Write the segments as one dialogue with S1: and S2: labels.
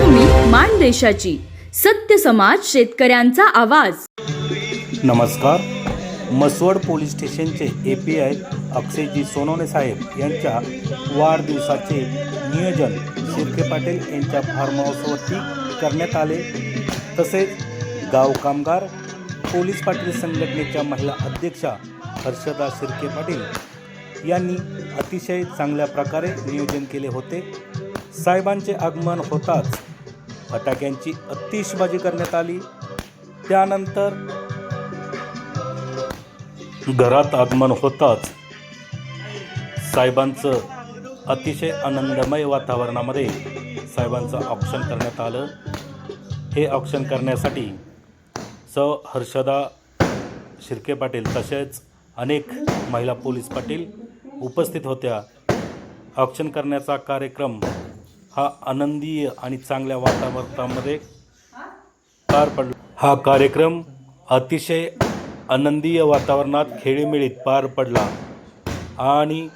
S1: भूमी माणदेशाची सत्य समाज शेतकऱ्यांचा आवाज.
S2: नमस्कार. मसवड पोलीस स्टेशनचे ए पी आय अक्षयजी सोनवणे साहेब यांच्या वाढदिवसाचे नियोजन शिर्के पाटील यांच्या फार्म हाऊसवरती करण्यात आले. तसेच गाव कामगार पोलीस पाटील संघटनेच्या महिला अध्यक्षा हर्षदा शिर्के पाटील यांनी अतिशय चांगल्या प्रकारे नियोजन केले होते. साहेबांचे आगमन होताच फटाक्यांची अतिशबाजी करण्यात आली. त्यानंतर घरात आगमन होताच साहेबांचं अतिशय आनंदमय वातावरणामध्ये साहेबांचं ऑप्शन करण्यात आलं. हे ऑप्शन करण्यासाठी स हर्षदा शिर्के पाटील तसेच अनेक महिला पोलीस पाटील उपस्थित होत्या. ऑप्शन करण्याचा कार्यक्रम हा आनंदीय आणि चांगल्या वातावरणामध्ये पार पडला. हा कार्यक्रम अतिशय आनंदीय वातावरणात खेळीमेळीत पार पडला. आणि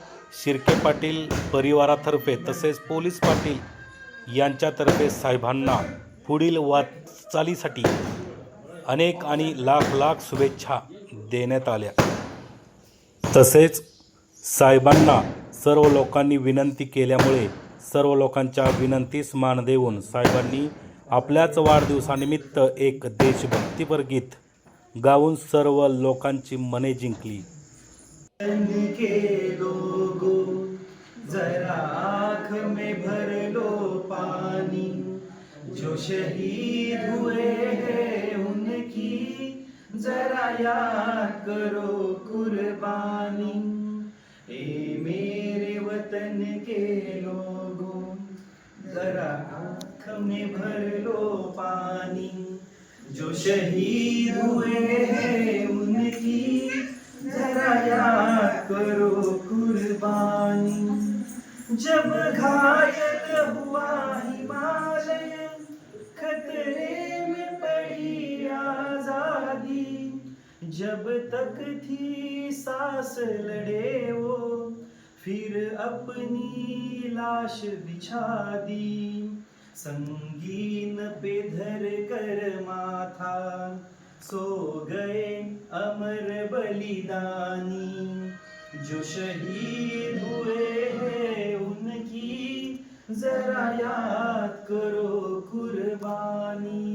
S2: शिर्के पाटील परिवारातर्फे तसेच पोलीस पाटील यांच्यातर्फे साहेबांना पुढील वाटचालीसाठी अनेक आणि लाख लाख शुभेच्छा देण्यात आल्या. तसेच साहेबांना सर्व लोकांनी विनंती केल्यामुळे सर्व लोकांच्या विनंतीस मान देऊन साहेबांनी आपल्याच वाढदिवसानिमित्त एक देशभक्तीपर गीत गाऊन सर्व लोकांची मने जिंकली.
S3: जरा आँख में भर लो पानी जो शहीद हुए हैं उनकी जरा याद करो कुर्बानी. ए मेरे वतन के लोग जरा आँख में भर लो पानी जो शहीद हुए हैं उनकी जरा याद करो कुर्बानी। जब घायल हुआ हिमालय खतरे में पड़ी आजादी। जब तक थी सांस लड़े वो फिर अपनी लाश बिछा दी। संगीन पे धर कर माथा सो गए अमर बलिदानी। जो शहीद हुए हैं उनकी जरा याद करो कुर्बानी।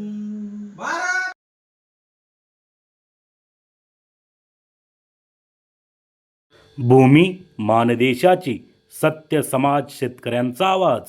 S2: भूमी मानदेशाची सत्य समाज शेतकऱ्यांचा आवाज.